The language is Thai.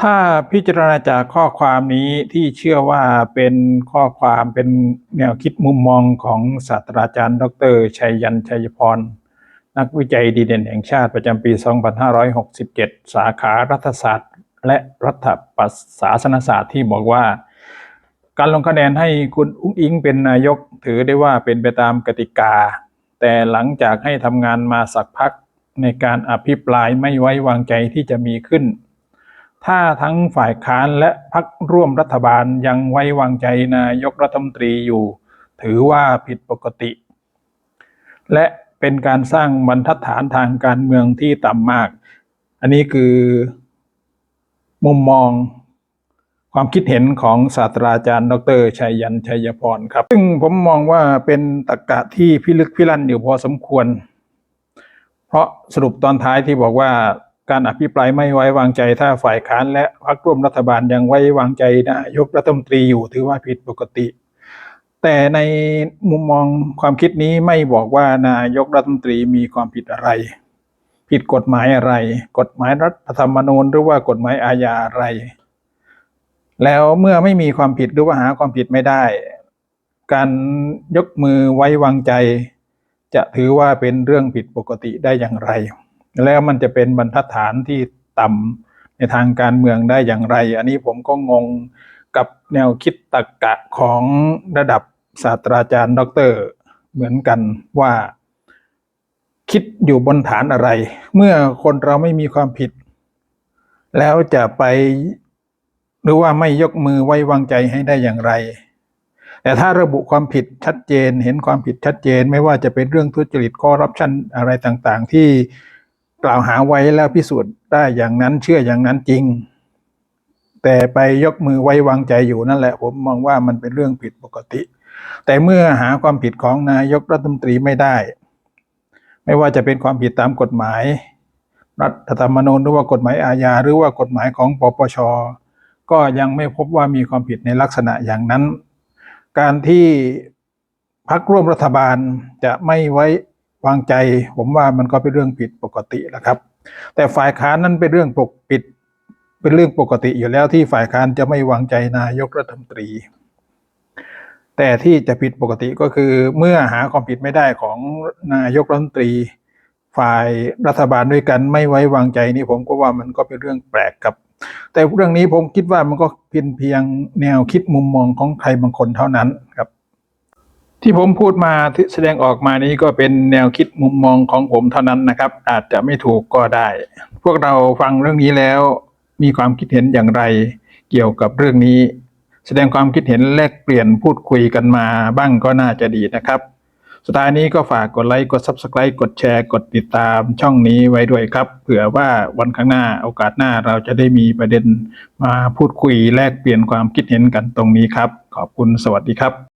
ถ้าพิจารณาจากข้อความนี้ที่เชื่อว่าเป็นข้อความเป็นแนวคิดมุมมองของศาสตราจารย์ ดร ชัยยันชัยพร นักวิจัยดีเด่นแห่งชาติประจำปี 2567 สาขารัฐศาสตร์ และรัฐประศาสนศาสตร์ที่บอกว่า การลงคะแนนให้คุณอุ้งอิงเป็นนายกถือได้ว่าเป็นไปตามกติกา แต่หลังจากให้ทำงานมาสักพักในการอภิปรายไม่ไว้วางใจที่จะมีขึ้น ถ้าทั้งฝ่ายค้านและพักร่วมรัฐบาลยังไว้วางใจนายกรัฐมนตรีอยู่ ถือว่าผิดปกติ และเป็นการสร้างบรรทัดฐานทางการเมืองที่ต่ำมาก อันนี้คือมุมมองความคิดเห็นของศาสตราจารย์ ดรชัยยันชัยพรครับ ซึ่งผมมองว่าเป็นตรรกะที่พิลึกพิลั่นอยู่พอสมควร เพราะสรุปตอนท้ายที่บอกว่า การอภิปรายไม่ไว้วางใจถ้าฝ่ายค้านและพรรคร่วมรัฐบาลยังไว้วางใจนายกรัฐมนตรีอยู่ถือว่าผิดปกติ แต่ในมุมมองความคิดนี้ไม่บอกว่านายกรัฐมนตรีมีความผิดอะไร ผิดกฎหมายอะไร กฎหมายรัฐธรรมนูญหรือว่ากฎหมายอาญาอะไร แล้วเมื่อไม่มีความผิดหรือว่าหาความผิดไม่ได้ การยกมือไว้วางใจ จะถือว่าเป็นเรื่องผิดปกติได้อย่างไร แล้วมันจะเป็นบรรทัดฐานที่ต่ำในทางการเมืองได้อย่างไร อันนี้ผมก็งงกับแนวคิดตรรกะของระดับศาสตราจารย์ด็อกเตอร์เหมือนกันว่า คิดอยู่บนฐานอะไร เมื่อคนเราไม่มีความผิด แล้วจะไปหรือว่าไม่ยกมือไว้วางใจให้ได้อย่างไร แต่ถ้าระบุความผิดชัดเจน เห็นความผิดชัดเจน ไม่ว่าจะเป็นเรื่องทุจริตคอร์รัปชันอะไรต่างๆ ที่ กล่าวหาไว้แล้วพิสูจน์ได้อย่างนั้นเชื่ออย่างนั้นจริง แต่ไปยกมือไว้วางใจอยู่นั่นแหละ ผมมองว่ามันเป็นเรื่องผิดปกติ แต่เมื่อหาความผิดของนายกรัฐมนตรีไม่ได้ ไม่ว่าจะเป็นความผิดตามกฎหมาย รัฐธรรมนูญหรือว่ากฎหมายอาญาหรือว่ากฎหมายของปปชก็ยังไม่พบว่ามีความผิดในลักษณะอย่างนั้น การที่พักร่วมรัฐบาลจะไม่ไว้ วางใจ ผมว่ามันก็เป็นเรื่องผิดปกติแหละครับ แต่ฝ่ายค้านนั้นเป็นเรื่องปกปิด เป็นเรื่องปกติอยู่แล้วที่ฝ่ายค้านจะไม่วางใจนายกรัฐมนตรี แต่ที่จะผิดปกติก็คือเมื่อหาความผิดไม่ได้ของนายกรัฐมนตรี ฝ่ายรัฐบาลด้วยกันไม่ไว้วางใจนี่ผมก็ว่ามันก็เป็นเรื่องแปลกครับ แต่เรื่องนี้ผมคิดว่ามันก็เพียงเพียงแนวคิดมุมมองของใครบางคนเท่านั้นครับ ที่ผมพูดมาแสดงออกมานี้ก็เป็นแนวคิดมุมมองของผมเท่านั้นนะครับ อาจจะไม่ถูกก็ได้ พวกเราฟังเรื่องนี้แล้ว มีความคิดเห็นอย่างไร เกี่ยวกับเรื่องนี้ แสดงความคิดเห็นแลกเปลี่ยนพูดคุยกันมาบ้างก็น่าจะดีนะครับ สุดท้ายนี้ก็ฝากกดไลค์กด Subscribe กดแชร์กดติดตามช่องนี้ไว้ด้วยครับ เผื่อว่าวันข้างหน้าโอกาสหน้าเราจะได้มีประเด็นมาพูดคุยแลกเปลี่ยนความคิดเห็นกันตรงนี้ครับ ขอบคุณสวัสดีครับ